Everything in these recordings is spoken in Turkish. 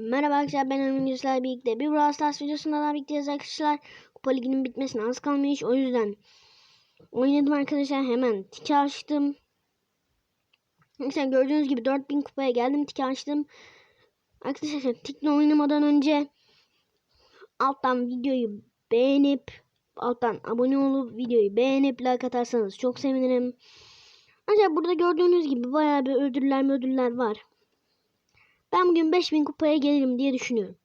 Merhaba arkadaşlar ben Güzel birlikte bir Brawl Stars videosunda daha birlikteyiz arkadaşlar. Kupa liginin bitmesine az kalmış o yüzden oynadım arkadaşlar hemen tiki açtım. Arkadaşlar gördüğünüz gibi 4000 kupaya geldim tiki açtım. Arkadaşlar tikle oynamadan önce alttan videoyu beğenip alttan abone olup videoyu beğenip like atarsanız çok sevinirim. Arkadaşlar burada gördüğünüz gibi bayağı bir ödüller ödüller var. Ben bugün 5000 kupaya gelirim diye düşünüyorum.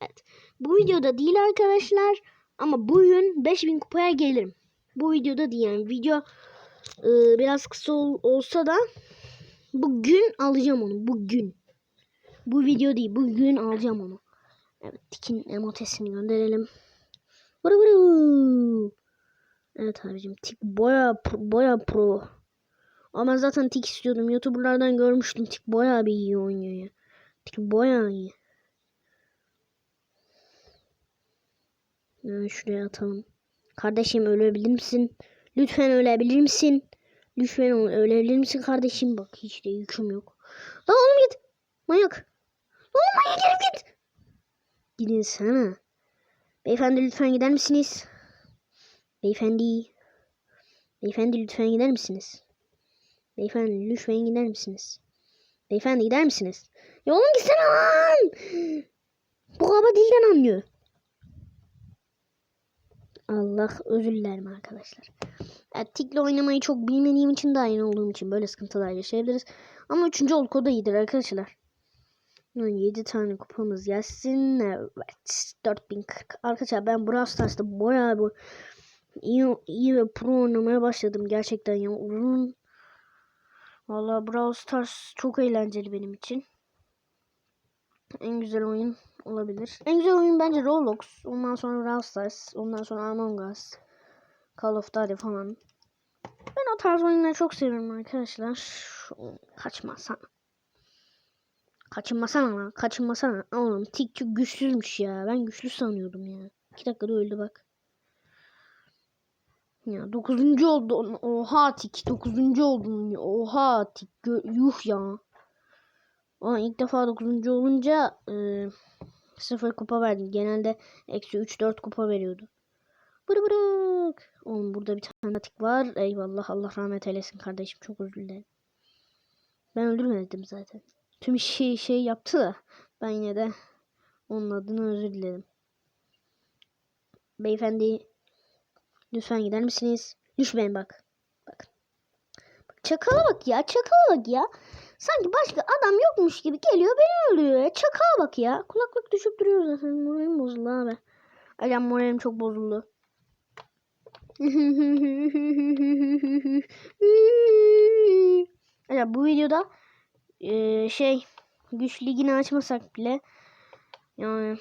Evet. Bu videoda değil arkadaşlar. Ama bugün 5000 kupaya gelirim. Bu videoda değil yani. Video e, biraz kısa ol, olsa da bugün alacağım onu. Bugün. Bu video değil. Bugün alacağım onu. Evet. Tikin emotesini gönderelim. Vuru vuru. Evet abicim. Tik boya boya pro. Ama zaten tik istiyordum. Youtuberlardan görmüştüm. Tik boya bir iyi oynuyor ya. Tik boya iyi. Yani şuraya atalım. Kardeşim ölebilir misin? Lütfen ölebilir misin? Lütfen ölebilir misin kardeşim? Bak hiç de yüküm yok. Lan oğlum git. Manyak. Oğlum manyak herif git. Gidin sana. Beyefendi lütfen gider misiniz? Beyefendi. Beyefendi lütfen gider misiniz? Beyefendi lütfen gider misiniz? Beyefendi gider misiniz? Ya oğlum gitsene lan. Bu kaba dilden anlıyor. Allah özür dilerim arkadaşlar. Evet, tikle oynamayı çok bilmediğim için daha yeni olduğum için böyle sıkıntılar yaşayabiliriz. Ama 3. olko da iyidir arkadaşlar. 7 tane kupamız gelsin. Evet. 4040. Arkadaşlar ben Brawl Stars'ta bayağı bu iyi, iyi ve pro oynamaya başladım. Gerçekten ya uzun. Valla Brawl Stars çok eğlenceli benim için. En güzel oyun olabilir. En güzel oyun bence Roblox. Ondan sonra Brawl Stars. Ondan sonra Among Us. Call of Duty falan. Ben o tarz oyunları çok seviyorum arkadaşlar. Kaçmasana. Kaçınmasana lan. Kaçınmasana. Oğlum tik çok güçsüzmüş ya. Ben güçlü sanıyordum ya. 2 dakikada öldü bak. Ya 9. oldu. Oha tik 9. oldum. Oha tik. Yuh ya. Ama ilk defa 9. olunca e, 0 kupa verdi. Genelde eksi 3-4 kupa veriyordu. Bırı bırak. Oğlum burada bir tane tik var. Eyvallah Allah rahmet eylesin kardeşim. Çok özür dilerim. Ben öldürmedim zaten. Tüm şey şey yaptı da ben yine de onun adına özür dilerim. Beyefendi lütfen gider misiniz? Lütfen bak. Bak çakala bak ya. Çakala bak ya. Sanki başka adam yokmuş gibi geliyor beni öldürüyor ya. Çakala bak ya. Kulaklık düşüp duruyor zaten. Moralim bozuldu abi. Acaba moralim çok bozuldu. ya bu videoda e, şey güç ligini açmasak bile yani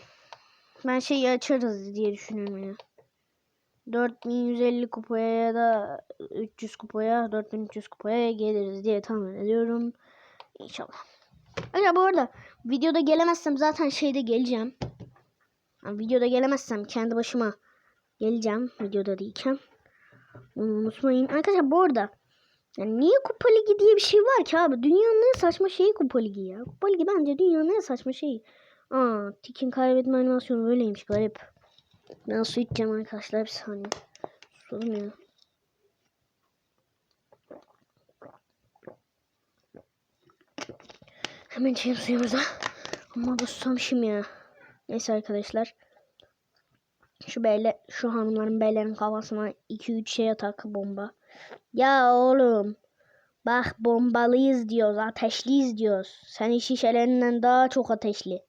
ben şeyi açarız diye düşünüyorum ya. 4150 kupaya ya da 300 kupaya 4300 kupaya geliriz diye tahmin ediyorum. İnşallah. Öyle bu arada videoda gelemezsem zaten şeyde geleceğim. Yani videoda gelemezsem kendi başıma geleceğim videoda değilken. Bunu unutmayın. Arkadaşlar bu arada yani niye kupa ligi diye bir şey var ki abi? Dünyanın en saçma şeyi kupa ligi ya. Kupa ligi bence dünyanın en saçma şeyi. Aa, Tikin kaybetme animasyonu böyleymiş garip. Ben su içeceğim arkadaşlar bir saniye. Susadım ya. Hemen içelim suyumuza. Ama da susamışım ya. Neyse arkadaşlar. Şu beyle, şu hanımların beylerin kafasına 2-3 şey atak bomba. Ya oğlum. Bak bombalıyız diyoruz. Ateşliyiz diyoruz. Senin şişelerinden daha çok ateşli.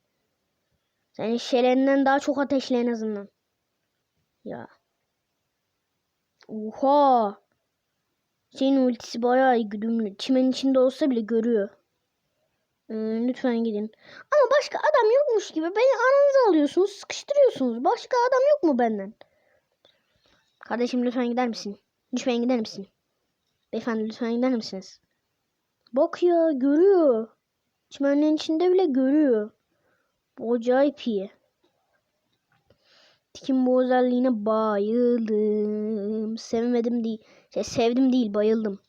Senin şişelerinden daha çok ateşli en azından. Ya. Oha. Senin ultisi bayağı güdümlü. Çimenin içinde olsa bile görüyor. Ee, lütfen gidin. Ama başka adam yokmuş gibi beni aranıza alıyorsunuz, sıkıştırıyorsunuz. Başka adam yok mu benden? Kardeşim lütfen gider misin? Lütfen gider misin? Beyefendi lütfen gider misiniz? Bak görüyor. Çimenin içinde bile görüyor. Bu acayip iyi. Tikin bu özelliğine bayıldım. Sevmedim değil. Şey, sevdim değil bayıldım.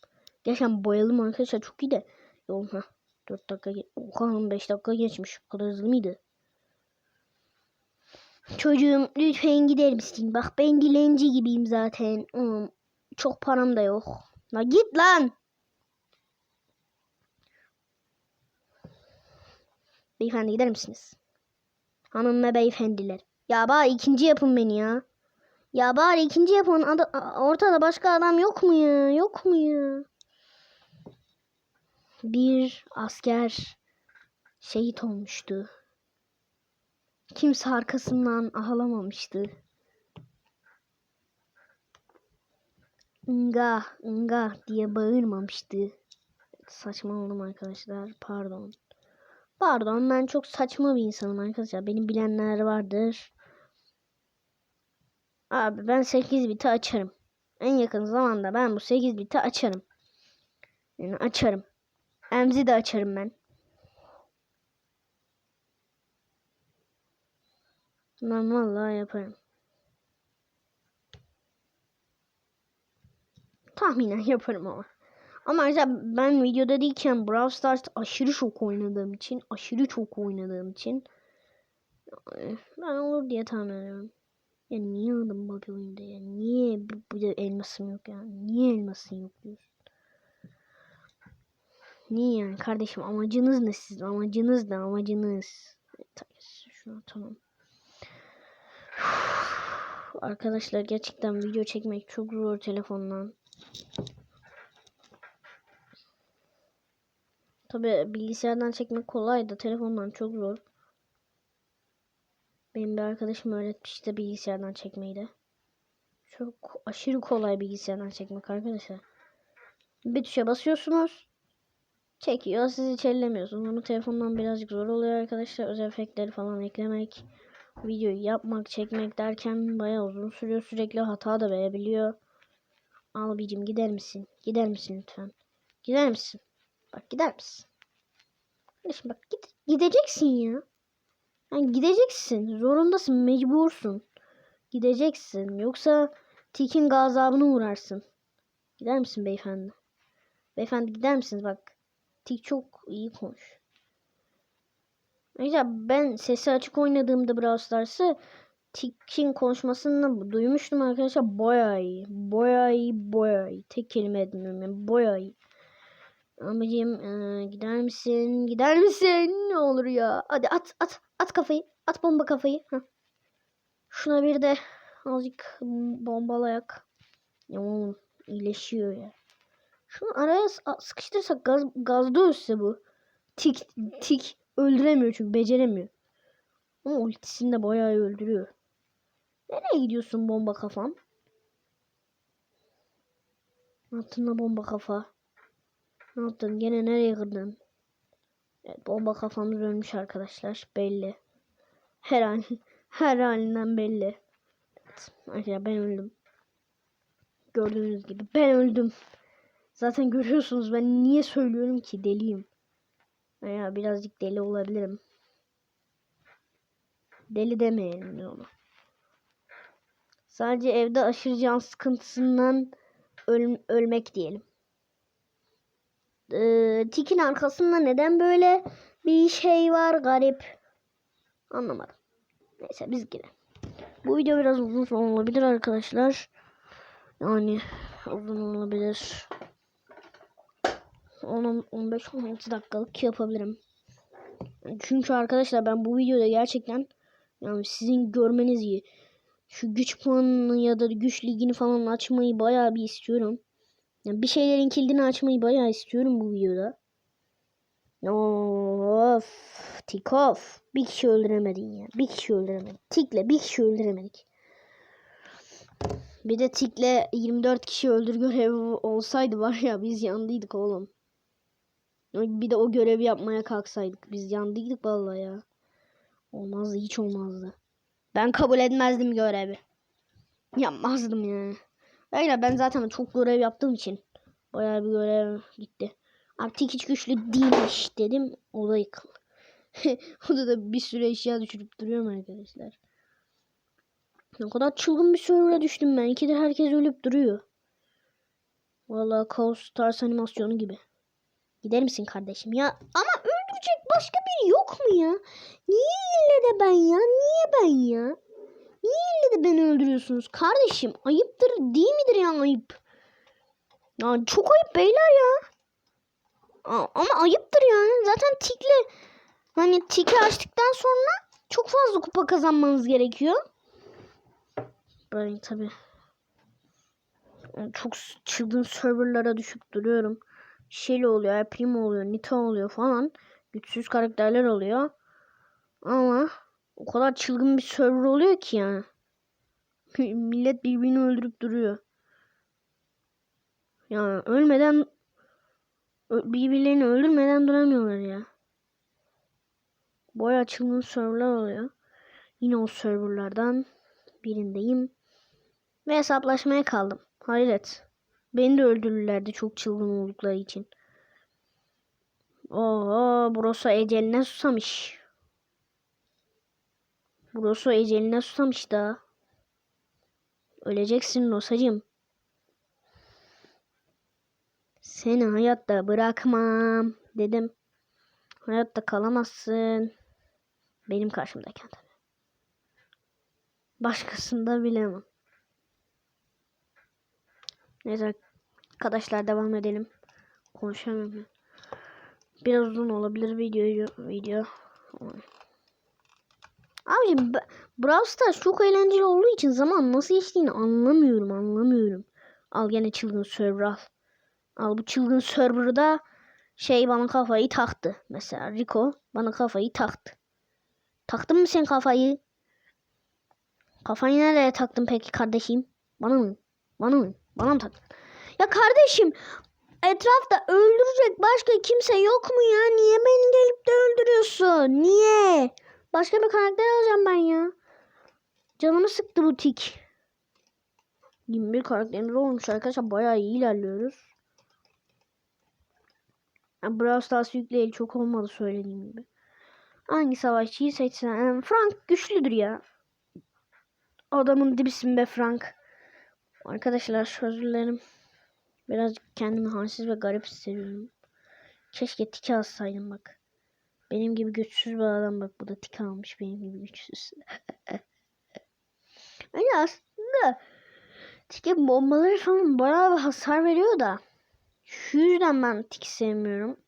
Gerçekten bayıldım arkadaşlar çok iyi de. Yolun ha. 4 dakika Oha 15 dakika geçmiş. Bu kadar hızlı mıydı? Çocuğum lütfen gider misin? Bak ben dilenci gibiyim zaten. Hmm, çok param da yok. La git lan. Beyefendi gider misiniz? Hanım ve beyefendiler. Ya bari ikinci yapın beni ya. Ya bari ikinci yapın. Ada- a- ortada başka adam yok mu ya? Yok mu ya? Bir asker şehit olmuştu. Kimse arkasından ağlamamıştı. Nga, nga diye bağırmamıştı. Saçmaladım arkadaşlar. Pardon. Pardon ben çok saçma bir insanım arkadaşlar. Beni bilenler vardır. Abi ben 8 biti açarım. En yakın zamanda ben bu 8 biti açarım. Yani açarım. Emzi de açarım ben. Ben vallahi yaparım. Tahminen yaparım ama. Ama arkadaşlar ben videoda değilken Brawl Stars'ta aşırı çok oynadığım için, aşırı çok oynadığım için ben olur diye tahmin ediyorum. Ya niye aldım bu bir oyunda ya? Niye bu, bu elmasım yok ya? Niye elmasın yok diyorsun? Niye yani kardeşim amacınız ne sizin? Amacınız ne? Amacınız. Şunu tamam. Arkadaşlar gerçekten video çekmek çok zor telefondan. Tabi bilgisayardan çekmek kolay da telefondan çok zor. Benim bir arkadaşım öğretmişti bilgisayardan çekmeyi de. Çok aşırı kolay bilgisayardan çekmek arkadaşlar. Bir tuşa basıyorsunuz. Çekiyor siz hiç ellemiyorsunuz. Ama telefondan birazcık zor oluyor arkadaşlar. Özel efektleri falan eklemek. Videoyu yapmak, çekmek derken bayağı uzun sürüyor. Sürekli hata da verebiliyor. Abicim gider misin? Gider misin lütfen? Gider misin? Bak gider misin? Kardeşim bak git, gideceksin ya. Yani gideceksin. Zorundasın. Mecbursun. Gideceksin. Yoksa tikin gazabına uğrarsın. Gider misin beyefendi? Beyefendi gider misiniz? Bak tik çok iyi konuş. Ayrıca ben sesi açık oynadığımda Brawl Stars'ı Tik'in konuşmasını duymuştum arkadaşlar. Bayağı iyi. Bayağı iyi. Bayağı iyi. Tek kelime etmiyorum yani. Bayağı iyi. Amacım e, gider misin? Gider misin? Ne olur ya. Hadi at at at kafayı. At bomba kafayı. Heh. Şuna bir de azıcık bombalayak. Ya oğlum iyileşiyor ya. Şunu araya sıkıştırsak gaz, gazda ölse bu. Tik tik öldüremiyor çünkü beceremiyor. Ama ultisini de bayağı öldürüyor. Nereye gidiyorsun bomba kafam? La bomba kafa? Ne yaptın? Gene nereye kırdın? Evet, bomba kafamız ölmüş arkadaşlar. Belli. Her an, her halinden belli. Evet, arkadaşlar ben öldüm. Gördüğünüz gibi ben öldüm. Zaten görüyorsunuz ben niye söylüyorum ki deliyim. Veya birazcık deli olabilirim. Deli demeyelim ona. Sadece evde aşırı can sıkıntısından öl- ölmek diyelim. Ee, tikin arkasında neden böyle bir şey var garip. Anlamadım. Neyse biz girelim. Bu video biraz uzun olabilir arkadaşlar. Yani uzun olabilir. 15-16 dakikalık yapabilirim. Çünkü arkadaşlar ben bu videoda gerçekten yani sizin görmeniz iyi. Şu güç puanını ya da güç ligini falan açmayı bayağı bir istiyorum. Yani bir şeylerin kilidini açmayı bayağı istiyorum bu videoda. Of, tik of. Bir kişi öldüremedin ya. Bir kişi öldüremedik. Tikle bir kişi öldüremedik. Bir de tikle 24 kişi öldür görevi olsaydı var ya biz yandıydık oğlum. Bir de o görevi yapmaya kalksaydık biz yandıydık vallahi ya. Olmazdı hiç olmazdı. Ben kabul etmezdim görevi. Yapmazdım yani. Öyle ben zaten çok görev yaptığım için bayağı bir görev gitti. Artık hiç güçlü değilmiş dedim. O da yıkıldı. o da bir süre eşya düşürüp duruyorum arkadaşlar. Ne kadar çılgın bir server'a düştüm ben. İkidir herkes ölüp duruyor. Vallahi Chaos Stars animasyonu gibi. Gider misin kardeşim ya? Ama öldürecek başka biri yok mu ya? Niye ille de ben ya? Niye ben ya? de beni öldürüyorsunuz? Kardeşim ayıptır değil midir ya ayıp? Ya çok ayıp beyler ya. Ama ayıptır yani. Zaten tikle hani tiki açtıktan sonra çok fazla kupa kazanmanız gerekiyor. Ben tabi çok çılgın serverlara düşüp duruyorum. Shelly oluyor, El Primo oluyor, Nita oluyor falan. Güçsüz karakterler oluyor. Ama o kadar çılgın bir server oluyor ki yani. Millet birbirini öldürüp duruyor. Yani ölmeden birbirlerini öldürmeden duramıyorlar ya. Boya çılgın serverlar oluyor. Yine o serverlardan birindeyim. Ve hesaplaşmaya kaldım. Hayret. Beni de öldürürlerdi çok çılgın oldukları için. Oo, burası eceline susamış. Burası eceline susamış da. Öleceksin Rosacığım. Seni hayatta bırakmam dedim. Hayatta kalamazsın. Benim karşımdayken tabii. Başkasında bilemem. Neyse arkadaşlar devam edelim. Konuşamıyorum. Biraz uzun olabilir video video. B- Brawl Stars çok eğlenceli olduğu için zaman nasıl geçtiğini anlamıyorum anlamıyorum. Al gene çılgın server al. Al bu çılgın serverda şey bana kafayı taktı. Mesela Rico bana kafayı taktı. Taktın mı sen kafayı? Kafayı nereye taktın peki kardeşim? Bana mı? Bana mı? Bana mı taktın? Ya kardeşim etrafta öldürecek başka kimse yok mu ya? Niye beni gelip de öldürüyorsun? Niye? Başka bir karakter alacağım ben ya. Canımı sıktı bu tik. 21 karakterimiz olmuş arkadaşlar. Bayağı iyi ilerliyoruz. Yani Brawl Stars yükleyeli çok olmadı söylediğim gibi. Hangi savaşçıyı seçsem? Frank güçlüdür ya. Adamın dibisin be Frank. Arkadaşlar özür dilerim. Birazcık kendimi halsiz ve garip hissediyorum. Keşke tiki alsaydım bak. Benim gibi güçsüz bir adam bak bu da tiki almış benim gibi güçsüz. Öyle aslında tiki bombaları falan bayağı bir hasar veriyor da. Şu yüzden ben tiki sevmiyorum.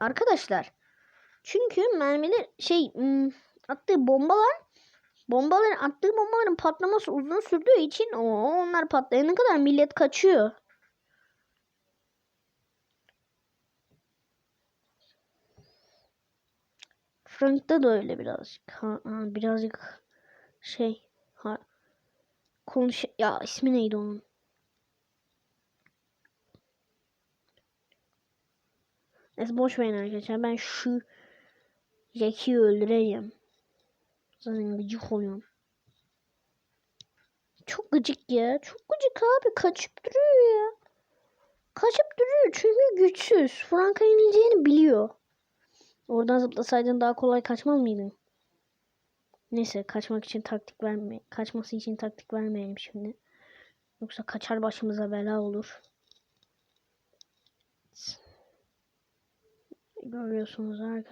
Arkadaşlar. Çünkü mermiler şey ım, attığı bombalar bombaların attığı bombaların patlaması uzun sürdüğü için o onlar patlayana kadar millet kaçıyor. Frank'ta da öyle birazcık. Ha, ha, birazcık şey ha, konuş ya ismi neydi onun? Neyse boş verin arkadaşlar. Ben şu Jack'i öldüreceğim. Zaten gıcık oluyorum. Çok gıcık ya. Çok gıcık abi. Kaçıp duruyor ya. Kaçıp duruyor çünkü güçsüz. Frank'a yenileceğini biliyor. Oradan zıplasaydın daha kolay kaçmaz mıydın? Neyse kaçmak için taktik verme, kaçması için taktik vermeyelim şimdi. Yoksa kaçar başımıza bela olur. Görüyorsunuz arkadaşlar.